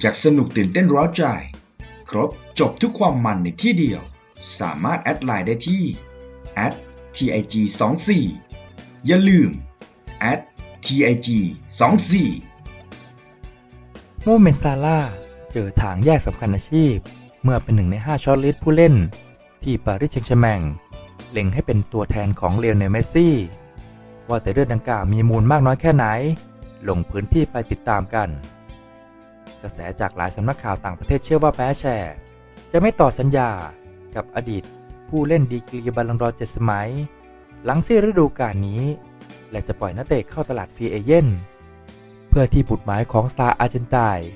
อยากสนุกตื่นเต้นร้าวใจ ครบจบทุกความมันในที่เดียว สามารถแอดไลน์ได้ที่ @tig 2 4 อย่าลืม @tig 2 4 โมเมซาร่าเจอทางแยกสำคัญอาชีพ เมื่อเป็นหนึ่งใน 5ช็อตลิสต์ผู้เล่น ที่ปารีสแซงต์แชร์แมงเล็งให้เป็นตัวแทนของเลโอเนลเมสซี่ ว่าแต่เรื่องดังกล่าวมีมูลมากน้อยแค่ไหน ลงพื้นที่ไปติดตามกัน กระแสจากหลายสำนักข่าวต่างประเทศเชื่อว่าแปแชร์ จะไม่ต่อสัญญากับอดีต ผู้เล่นดีกรีบอลลงดอเจ็ดสมัย หลังสิ้นฤดูกาลนี้ และจะปล่อยนักเตะเข้าตลาดฟรีเอเย่นเพื่อที่บุตรหมายของสตาร์อาร์เจนไตน์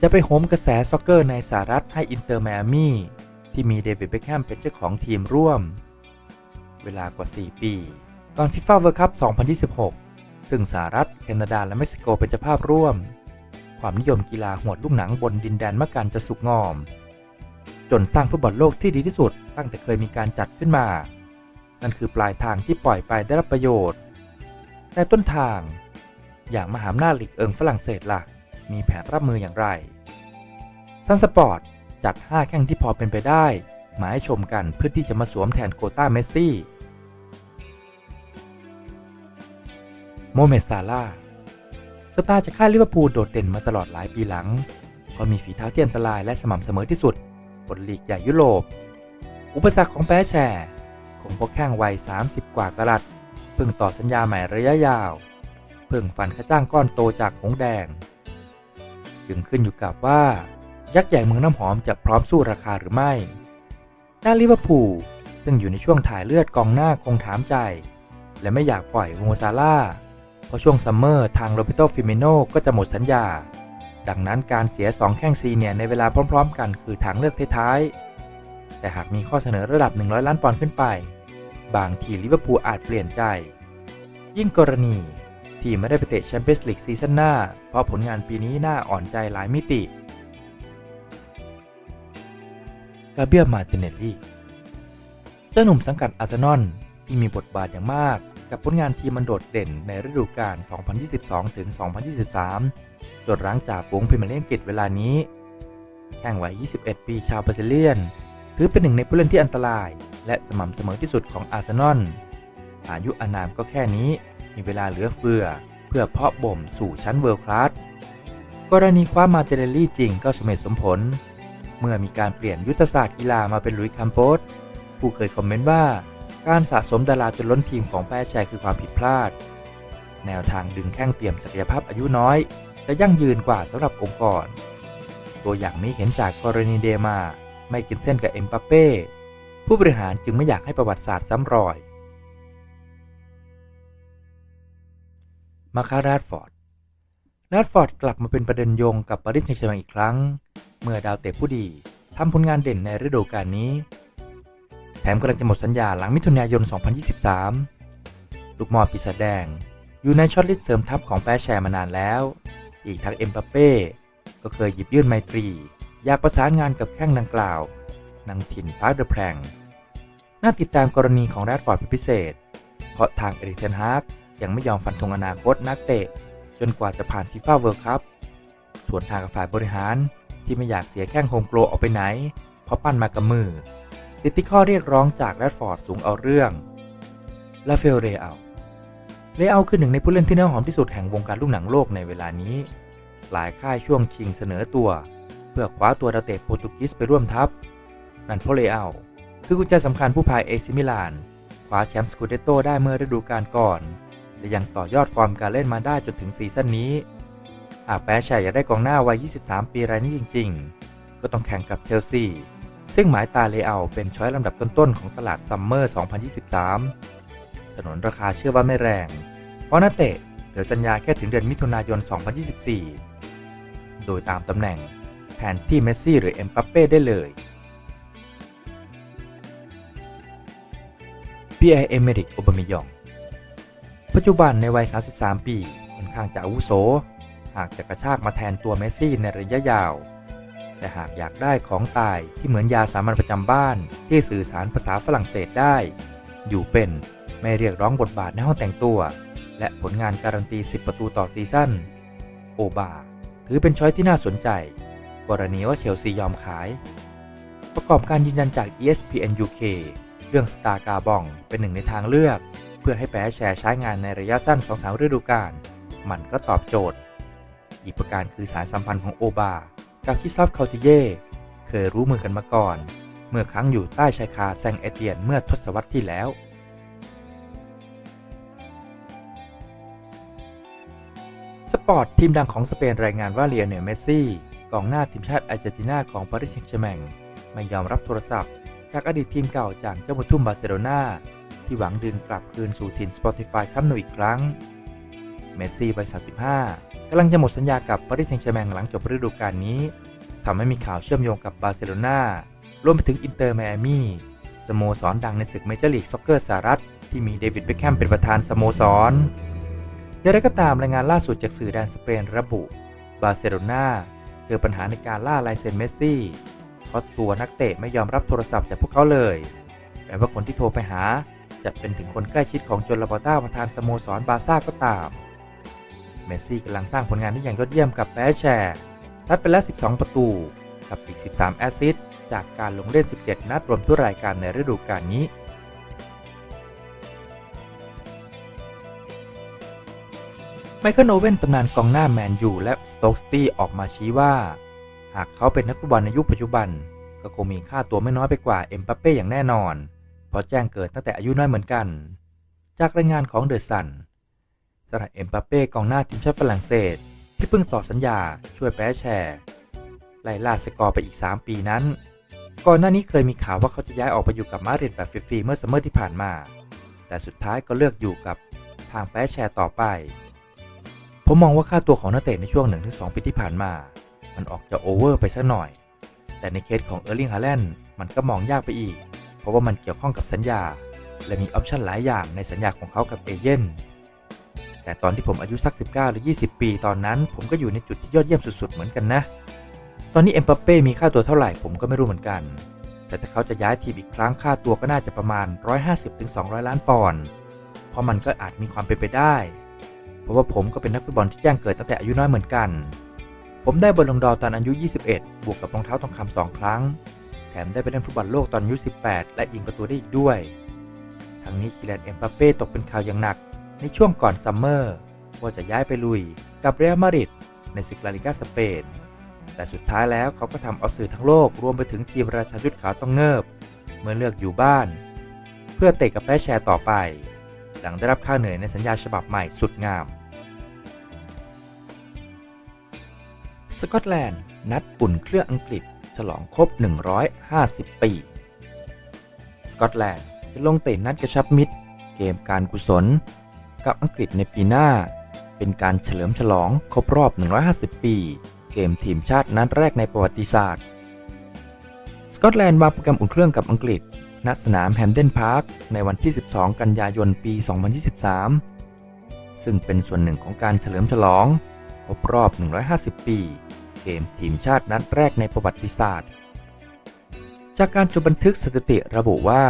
จะไปโหมกระแสซ็อกเกอร์ในสหรัฐให้อินเตอร์ไมมี่ที่มีเดวิดเบคแฮมเป็นเจ้าของทีมร่วม เวลากว่า 4 ปี ตอนฟีฟ่าเวิร์คัพ2026 ซึ่งสหรัฐ แคนาดาและเม็กซิโกเป็นเจ้าภาพร่วม ความนิยมกีฬาหวดลูกหนังบนดินแดนมะกันจะสุกงอม จนสร้างฟุตบอลโลกที่ดีที่สุดตั้งแต่เคยมีการจัดขึ้นมา นั่นคือปลายทางที่ปล่อยไปได้รับประโยชน์ แต่ต้นทาง อย่างมหาอำนาจลีกเอิงฝรั่งเศสล่ะ มีแผนรับมืออย่างไรซันสปอร์ตจัด 5 แข้งที่พอเป็นไปได้มาให้ชมกันเพื่อที่จะมาสวมแทนโคต้าเมสซี่ โมเมซาร่า สตาร์จากค่ายลิเวอร์พูลโดดเด่นมาตลอดหลายปีหลังเพราะมีฝีเท้าที่อันตรายและสม่ำเสมอที่สุดบนลีกใหญ่ยุโรป อุปสรรคของแปแชร์คงพกแข้งวัย 30 กว่ากะรัตเพิ่งต่อสัญญาใหม่ระยะยาว เพิ่งฟันค่าจ้างก้อนโตจากหงแดง จึงขึ้นอยู่กับว่ายักษ์ใหญ่เมืองน้ำหอมจะพร้อมสู้ราคาหรือไม่ด้านลิเวอร์พูลซึ่งอยู่ในช่วงถ่ายเลือดกองหน้าคงถามใจ และไม่อยากปล่อยโมซาร่า เพราะช่วงซัมเมอร์ทางโรเบโตฟิเมโนก็จะหมดสัญญา ดังนั้นการเสีย 2 แข้งซีเนียในเวลาพร้อม ๆ กันคือทางเลือกท้ายๆ แต่หากมีข้อเสนอระดับ 100 ล้านปอนด์ขึ้นไป บางทีลิเวอร์พูลอาจเปลี่ยนใจ ยิ่งกรณีที่ไม่ได้ไปเตะแชมเปี้ยนส์ลีกซีซั่นหน้า เพราะผลงานปีนี้น่าอ่อนใจหลายมิติกาเบียมาติเนลลี่ เจ้าหนุ่มสังกัดอาร์เซนอลที่มีบทบาทอย่างมาก กับผลงานทีมมันโดดเด่นในฤดูกาล 2022-2023จนรั้งจ่าฝูงพรีเมียร์ลีกอังกฤษเวลานี้ แข่งวัย 21 ปีชาวบราซิเลียน ถือเป็นหนึ่งในผู้เล่นที่อันตราย และสม่ำเสมอที่สุดของอาร์เซนอล อายุอานามก็แค่นี้ มีเวลาเหลือเฟือ เพื่อเพาะบ่มสู่ชั้นเวิลด์คลาส กรณีคว้ามาเตเรลลี่จริงก็สมเหตุสมผล เมื่อมีการเปลี่ยนยุทธศาสตร์กีฬามาเป็นลุยคัมโปสผู้เคยคอมเมนต์ว่า การสะสมดาราจนล้นทีมของแปรแชร์คือความผิดพลาด แนวทางดึงแข้งเปี่ยมศักยภาพอายุน้อย จะยั่งยืนกว่าสำหรับองค์กร ตัวอย่างนี้เห็นจากกรณีเดมา ไม่กินเส้นกับเอ็มบัปเป้ ผู้บริหารจึงไม่อยากให้ประวัติศาสตร์ซ้ำรอย มาคาราดฟอร์ดราดฟอร์ดกลับมาเป็นประเด็นโยงกับปารีสแซงต์แชร์แมงอีกครั้ง เมื่อดาวเตะผู้ดีทำผลงานเด่นในฤดูกาลนี้ แถมกำลังจะหมดสัญญาหลังมิถุนายน 2023 ลูกมอปีศาจแดง อยู่ในช็อตลิสต์เสริมทัพของแปรแชร์มานานแล้ว อีกทั้งเอ็มบัปเป้ก็เคยหยิบยื่นไมตรี อยากประสานงานกับแข้งดังกล่าวนางถิ่นพาร์คเดอะแพรงน่าติดตามกรณีของแรดฟอร์ดเป็นพิเศษ เพราะทางเอริกเทนฮากยังไม่ยอมฟันธงอนาคตนักเตะ จนกว่าจะผ่านฟีฟ่าเวิลด์คัพส่วนทางกับฝ่ายบริหารที่ไม่อยากเสียแข้งโฮมโปรออกไปไหน เพราะปั้นมากับมือ ติดที่ข้อเรียกร้องจากแรดฟอร์ดสูงเอาเรื่องลาเฟลเรอัลเลอัลคือหนึ่งในผู้เล่นที่เนื้อหอมที่สุดแห่งวงการลูกหนังโลกในเวลานี้ หลายค่ายช่วงชิงเสนอตัว เพื่อคว้าตัวดาวเตะโปรตุเกสไปร่วมทัพ นั่นเพราะเลอัลคือกุญแจสำคัญผู้พายเอซิมิลานคว้าแชมป์สกูเดโตได้เมื่อฤดูกาลก่อน และยังต่อยอดฟอร์มการเล่นมาได้จนถึงซีซั่นนี้หากแปรชัยอยากได้กองหน้าวัย 23 ปีรายนี้จริง ๆ ก็ต้องแข่งกับเชลซี ซึ่งหมายตาเลเอัลเป็นช้อยลำดับต้นๆ ของตลาดซัมเมอร์ 2023ถนนราคาเชื่อว่าไม่แรง เพราะนักเตะเหลือสัญญาแค่ถึงเดือนมิถุนายน 2024 โดยตามตำแหน่งแทนที่เมสซี่หรือเอ็มปัปเป้ได้เลย พีไอเอเมริกโอบามิยอง ปัจจุบันในวัย 33 ปีค่อนข้างจะอาวุโส หากจะกระชากมาแทนตัวเมสซี่ในระยะยาว แต่หากอยากได้ของตายที่เหมือนยาสามัญประจำบ้าน ที่สื่อสารภาษาฝรั่งเศสได้ อยู่เป็นไม่เรียกร้องบทบาทในห้องแต่งตัว และผลงานการันตี 10 ประตูต่อซีซั่นโอบาถือเป็นช้อยที่น่าสนใจ กรณีว่าเชลซียอมขาย ประกอบการยืนยันจาก ESPN UK เรื่องสตาร์กาบองเป็นหนึ่งในทางเลือก เพื่อให้แปรแชร์ใช้งานในระยะสั้น2-3ฤดูกาลมันก็ตอบโจทย์ อีกประการคือสายสัมพันธ์ของโอบา กับคิสซอฟคาติเย่เคยรู้มือกันมาก่อน เมื่อครั้งอยู่ใต้ชายคาแซงเอเตียนเมื่อทศวรรษที่แล้ว สปอร์ตทีมดังของสเปนรายงานว่าเลียเนลเมสซี่กองหน้าทีมชาติอาร์เจนตินาของปารีสแซงต์แชร์แมงไม่ยอมรับโทรศัพท์ จากอดีตทีมเก่าจากเจ้าบุทุ่มบาร์เซโลนาที่หวังดึงกลับคืนสู่ถิ่น Spotify คัมนูอีกครั้ง เมสซี่วัย35กำลังจะหมดสัญญากับปารีสแซงต์แชร์แมงหลังจบฤดูกาลนี้ทำให้มีข่าวเชื่อมโยงกับบาร์เซโลนารวมไปถึงอินเตอร์ไมอามี่สโมสรดังในศึกเมเจอร์ลีกซ็อกเกอร์สหรัฐ ที่มีเดวิดเบคแฮมเป็นประธานสโมสรอย่างไรก็ตามรายงานล่าสุดจากสื่อแดนสเปนระบุ บาร์เซโลนาเจอปัญหาในการล่าลายเซ็นเมสซี่เพราะตัวนักเตะไม่ยอมรับโทรศัพท์จากพวกเขาเลยแม้ว่าคนที่โทรไปหาจะเป็นถึงคนใกล้ชิดของจนลาบอต้าประธานสโมสรบาร์ซ่าก็ตาม เมสซี่กำลังสร้างผลงานที่อย่างยอดเยี่ยมกับแปรแชร์ทัดไปแล้ว 12 ประตู กับอีก 13 แอสซิสต์จากการลงเล่น 17 นัดรวมทุกรายการในฤดูกาลนี้ ไมเคิลโอเว่นตำนานกองหน้าแมนยูและสโต๊กสตี้ออกมาชี้ว่า หากเขาเป็นนักฟุตบอลในยุคปัจจุบัน ก็คงมีค่าตัวไม่น้อยไปกว่าเอ็มบัปเป้อย่างแน่นอน เพราะแจ้งเกิดตั้งแต่อายุน้อยเหมือนกัน จากรายงานของเดอะซัน สำหรับเอ็มบัปเป้กองหน้าทีมชาติฝรั่งเศส ที่เพิ่งต่อสัญญาช่วยแปรแชร์ไล่ล่าสกอร์ไปอีก 3 ปีนั้น ก่อนหน้านี้เคยมีข่าวว่าเขาจะย้ายออกไปอยู่กับมาดริดแบบฟรีๆเมื่อซัมเมอร์ที่ผ่านมา แต่สุดท้ายก็เลือกอยู่กับทางแปรแชร์ต่อไป ผมมองว่าค่าตัวของนักเตะในช่วง 1-2 ปีที่ผ่านมา มันออกจะโอเวอร์ไปสักหน่อย แต่ในเคสของเออร์ลิงฮาแลนด์มันก็มองยากไปอีก เพราะว่ามันเกี่ยวข้องกับสัญญา และมีออปชันหลายอย่างในสัญญาของเขากับเอเย่น แต่ตอนที่ผมอายุสัก 19 หรือ 20 ปี ตอนนั้น ผมก็อยู่ในจุดที่ยอดเยี่ยมสุด ๆ เหมือนกันนะ ตอนนี้เอ็มบัปเป้มีค่าตัวเท่าไหร่ผมก็ไม่รู้เหมือนกัน แต่ถ้าเขาจะย้ายทีมอีกครั้งค่าตัวก็น่าจะประมาณ 150-200 ล้านปอนด์ เพราะมันก็อาจมีความเป็นไปได้ เพราะว่าผมก็เป็นนักฟุตบอลที่แจ้งเกิดตั้งแต่อายุน้อยเหมือนกัน ผมได้บอลลงดอตอนอายุ 21 บวกกับรองเท้าทองคำสองครั้ง แถมได้ไปเล่นฟุตบอลโลกตอนอายุ 18 และยิงประตูได้อีกด้วย ทั้งนี้คิแลนเอ็มบัปเป้ตกเป็นข่าวอย่างหนัก ในช่วงก่อนซัมเมอร์ว่าจะย้ายไปลุยกับเรอัลมาดริดในศึกลาลิกาสเปน แต่สุดท้ายแล้วเขาก็ทำเอาสื่อทั้งโลกรวมไปถึงทีมราชาชุดขาวต้องเงิบ เมื่อเลือกอยู่บ้าน เพื่อเตะกับแปรแชร์ต่อไป หลังได้รับค่าเหนื่อยในสัญญาฉบับใหม่สุดงาม สกอตแลนด์นัดอุ่นเครื่องอังกฤษ ฉลองครบ 150 ปี สกอตแลนด์จะลงเตะนัดกระชับมิตร เกมการกุศล กับอังกฤษในปีหน้า เป็นการเฉลิมฉลองครบรอบ 150 ปี เกมทีมชาตินัดแรกในประวัติศาสตร์ สกอตแลนด์วางโปรแกรมอุ่นเครื่องกับอังกฤษ ณ สนามแฮมเดนพาร์คในวันที่ 12 กันยายนปี 2023 ซึ่งเป็นส่วนหนึ่งของการเฉลิมฉลองครบรอบ 150 ปี เกมทีมชาตินัดแรกในประวัติศาสตร์ จากการจดบันทึกสถิติระบุว่า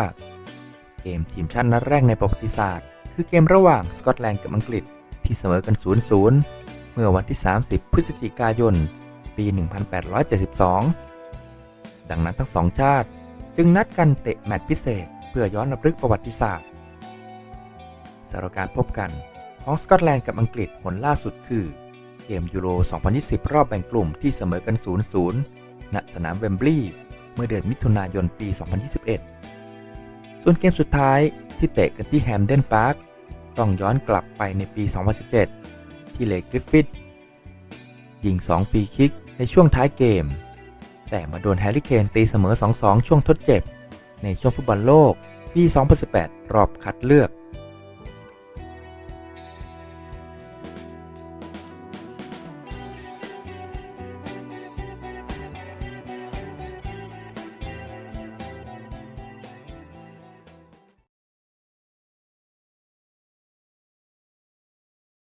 เกมทีมชาตินัดแรกในประวัติศาสตร์ คือเกมระหว่างสกอตแลนด์กับอังกฤษที่เสมอกัน 0-0 เมื่อวันที่ 30 พฤศจิกายน ปี 1872 ดังนั้นทั้งสองชาติจึงนัดกันเตะแมตช์พิเศษ เพื่อย้อนรำลึกประวัติศาสตร์สำหรับการพบกันของสกอตแลนด์กับอังกฤษผลล่าสุดคือ เกมยูโร 2020 รอบแบ่งกลุ่มที่เสมอกัน 0-0 ณ สนามเวมบลีย์เมื่อเดือนมิถุนายนปี 2021 ส่วนเกมสุดท้ายที่เตะกันที่แฮมเดนพาร์ค ต้องย้อนกลับไปในปี 2017 ที่เลกกริฟฟิตยิง 2 ฟรีคิกในช่วงท้ายเกม แต่มาโดนแฮร์รี่เคนตีเสมอ 2-2 ช่วงทดเจ็บ ในช่วงฟุตบอลโลกปี 2018 รอบคัดเลือก